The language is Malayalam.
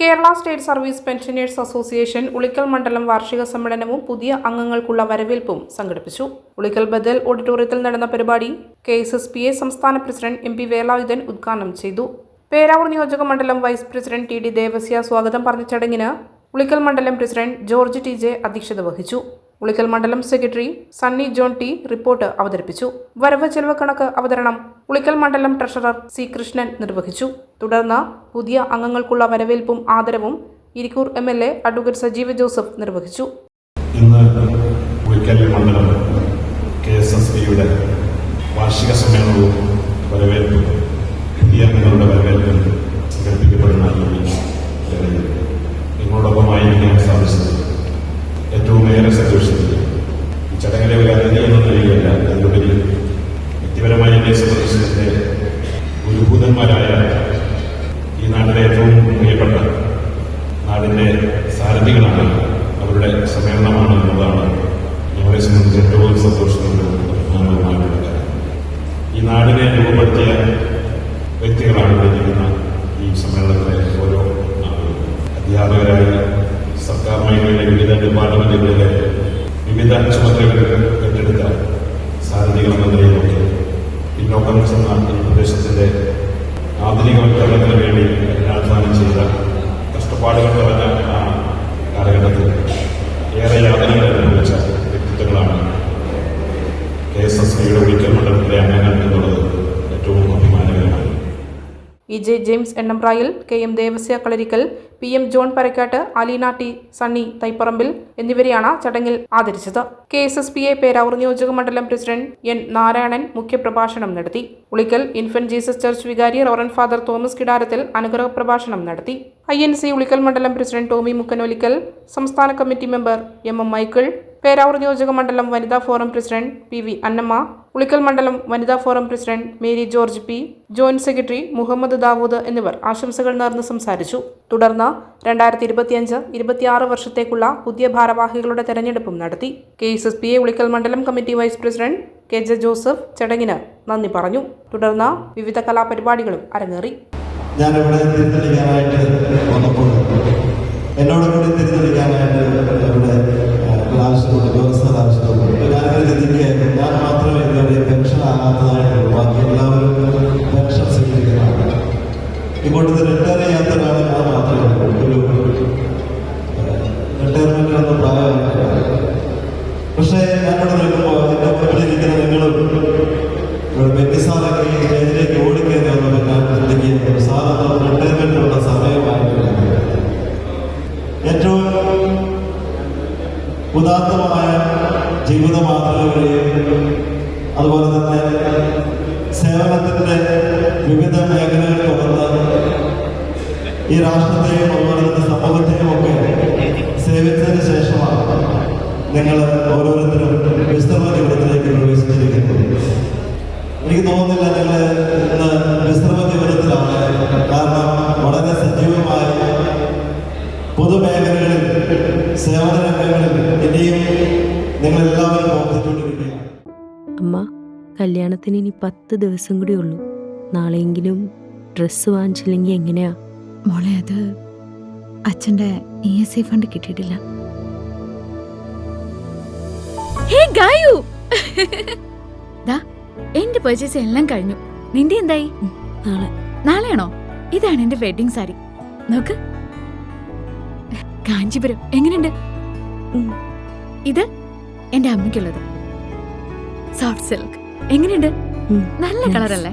Kerala state service pensioners association Ulikkal മണ്ഡലം വാർഷിക സമ്മേളനവും പുതിയ അംഗങ്ങൾക്കുള്ള വരവേൽപ്പും സംഘടിപ്പിച്ചു. ഉളിക്കൽ ബദൽ ഓഡിറ്റോറിയത്തിൽ നടന്ന പരിപാടി K S S P A സംസ്ഥാന പ്രസിഡന്റ് എം പി വേലായുധൻ ഉദ്ഘാടനം ചെയ്തു. പേരാവൂർ നിയോജക മണ്ഡലം vice president T D Devasya സ്വാഗതം പറഞ്ഞ ചടങ്ങിന് ഉളിക്കൽ മണ്ഡലം പ്രസിഡന്റ് ജോർജ് ടി ജെ അധ്യക്ഷത വഹിച്ചു. ഉളിക്കൽ മണ്ഡലം secretary Sunny John T report അവതരിപ്പിച്ചു. വരവ് ചെലവ് കണക്ക് അവതരണം ഉളിക്കൽ മണ്ഡലം ട്രഷറർ സി കൃഷ്ണൻ നിർവഹിച്ചു. തുടർന്ന് പുതിയ അംഗങ്ങൾക്കുള്ള വരവേൽപ്പും ആദരവും Irikkur M L A advocate Sajeev Joseph നിർവഹിച്ചു. മണ്ഡലം കെ എസ് എസ് വാർഷിക സമ്മേളനവും വരവേൽപ്പും പുതിയ അംഗങ്ങളുടെ വരവേൽപ്പും സംഘടിപ്പിക്കപ്പെടുന്ന സാധിച്ചത് ഏറ്റവും സന്തോഷിച്ചത് ഈ ചടങ്ങിലെ ഒരു അതിഥി എന്ന നിലയിലല്ല അതിലുപരി വ്യക്തിപരമായി എന്നെ എന്റെ ഗുരുഭൂതന്മാരായ ഈ നാട്ടിലെ ഏറ്റവും പ്രിയപ്പെട്ട നാടിന്റെ സാരഥികളാണ്. അവരുടെ സമ്മേളനമാണ് എന്നതാണ് ഞങ്ങളെ സംബന്ധിച്ച് ഏറ്റവും കാര്യം ഈ നാടിനെ രൂപപ്പെടുത്തിയ വ്യക്തികളാണ് ഇവിടെ ഈ സമ്മേളനത്തിലെ ഓരോ സർക്കാർ മേഖലയിലെ വിവിധ ചുമതലകൾ ഏറ്റെടുത്ത സാരഥികൾ മന്ത്രിയുമൊക്കെ പിന്നോക്കം ചെന്ന ഈ പ്രദേശത്തിന്റെ ആധുനികവൽക്കരണത്തിന് വേണ്ടി കഠിനാധ്വാനം ചെയ്ത കഷ്ടപ്പാടുകൾ പറഞ്ഞ ആ കാലഘട്ടത്തിൽ ഏറെ യാതനകൾ അനുഭവിച്ച വ്യക്തിത്വങ്ങളാണ് കെ എസ് എസ് സിയുടെ ഒരിക്കൽ മണ്ഡലത്തിലെ അംഗങ്ങൾ എന്നുള്ളത് ഏറ്റവും അഭിമാനകരമാണ് E J James Ennamprayil K M Devasya Kalarikkal P M John Parakkattu Aleena T Sunny Thaiparambil എന്നിവരെയാണ് ചടങ്ങിൽ ആദരിച്ചത്. K S S P A Peravoor നിയോജക മണ്ഡലം പ്രസിഡന്റ് എൻ നാരായണൻ മുഖ്യപ്രഭാഷണം നടത്തി. ഉളിക്കൽ ഇൻഫന്റ് ജീസസ് ചർച്ച് വികാരി റോറൻ ഫാദർ തോമസ് കിടാരത്തിൽ അനുഗ്രഹ പ്രഭാഷണം നടത്തി. ഐ എൻ സി ഉളിക്കൽ മണ്ഡലം പ്രസിഡന്റ് ടോമി മുക്കനൊലിക്കൽ സംസ്ഥാന committee member M M Michael Peravoor നിയോജക മണ്ഡലം വനിതാ forum president P V Annamma Ulikkal മണ്ഡലം വനിതാ forum president Mary George P joint secretary Muhammad Dawood എന്നിവർ ആശംസകൾ നേർന്ന് സംസാരിച്ചു. തുടർന്ന് രണ്ടായിരത്തി ഇരുപത്തിയഞ്ച് ഇരുപത്തിയാറ് വർഷത്തേക്കുള്ള പുതിയ ഭാരവാഹികളുടെ തെരഞ്ഞെടുപ്പും നടത്തി. K S S P A Ulikkal മണ്ഡലം committee vice president K J Joseph ചടങ്ങിന് നന്ദി പറഞ്ഞു. തുടർന്ന് വിവിധ കലാപരിപാടികളും അരങ്ങേറി. ഞാനിവിടെ തിരിച്ചടിക്കാനായിട്ട് വന്നപ്പോൾ ഇങ്ങോട്ട് റിട്ടയർ ചെയ്യാത്ത ഒരാളെ മാത്രമേ ഉള്ളൂ. റിട്ടയർമെന്റ് എന്ന പ്രായമാണ് പക്ഷേ ഞാനിവിടെ നിൽക്കുമ്പോൾ എന്റെ മുമ്പിലിരിക്കുന്ന നിങ്ങളും വ്യക്തിസാറൊക്കെ സ്റ്റേജിലേക്ക് ഞാൻ ചിന്തിക്കുകയും സാറൊന്നും റിട്ടയർമെന്റിനുള്ള സമയമായിട്ടില്ല ഏറ്റവും ഉദാത്തമായ ജീവിത അതുപോലെ തന്നെ സേവനത്തിന്റെ വിവിധ തുറന്ന് ഈ രാഷ്ട്രത്തെയും അതുപോലെ തന്നെ സമൂഹത്തെയും ഒക്കെ സേവിച്ചതിന് ശേഷമാണ് നിങ്ങൾ ഓരോരുത്തരും വിശ്രമ ജീവിതത്തിലേക്ക് പ്രവേശിച്ചിരിക്കുന്നത്. എനിക്ക് തോന്നുന്നില്ല നിങ്ങൾ ഇന്ന് വിശ്രമ ജീവിതത്തിലാണ് കാരണം വളരെ സജീവമായി പൊതുമേഖലകളിൽ സേവന രംഗങ്ങളിൽ ഇനിയും നിങ്ങൾ എല്ലാവരും അമ്മ കല്യാണത്തിന് ഇനി പത്ത് ദിവസം കൂടി ഉള്ളൂ. നാളെയെങ്കിലും ഡ്രസ്സ് വാങ്ങിച്ചില്ലെങ്കിൽ എങ്ങനെയാ? മോളെ അത് അച്ഛന്റെ ഇ എസ് ഐ ഫണ്ട് കിട്ടിയിട്ടില്ല. ഹേ ഗായു! ദാ എന്റെ പർച്ചേസ് എല്ലാം കഴിഞ്ഞു. നിന്റെ എന്തായി? നാളെ. നാളെയാണോ? ഇതാണ് എന്റെ വെഡിങ് സാരി നോക്ക്. കാഞ്ചിപുരം. എങ്ങനെയുണ്ട്? ഇത് എന്റെ അമ്മയ്ക്കുള്ളത്. സോഫ്റ്റ് സിൽക്ക് എങ്ങനെയുണ്ട്? നല്ല. കളറല്ലേ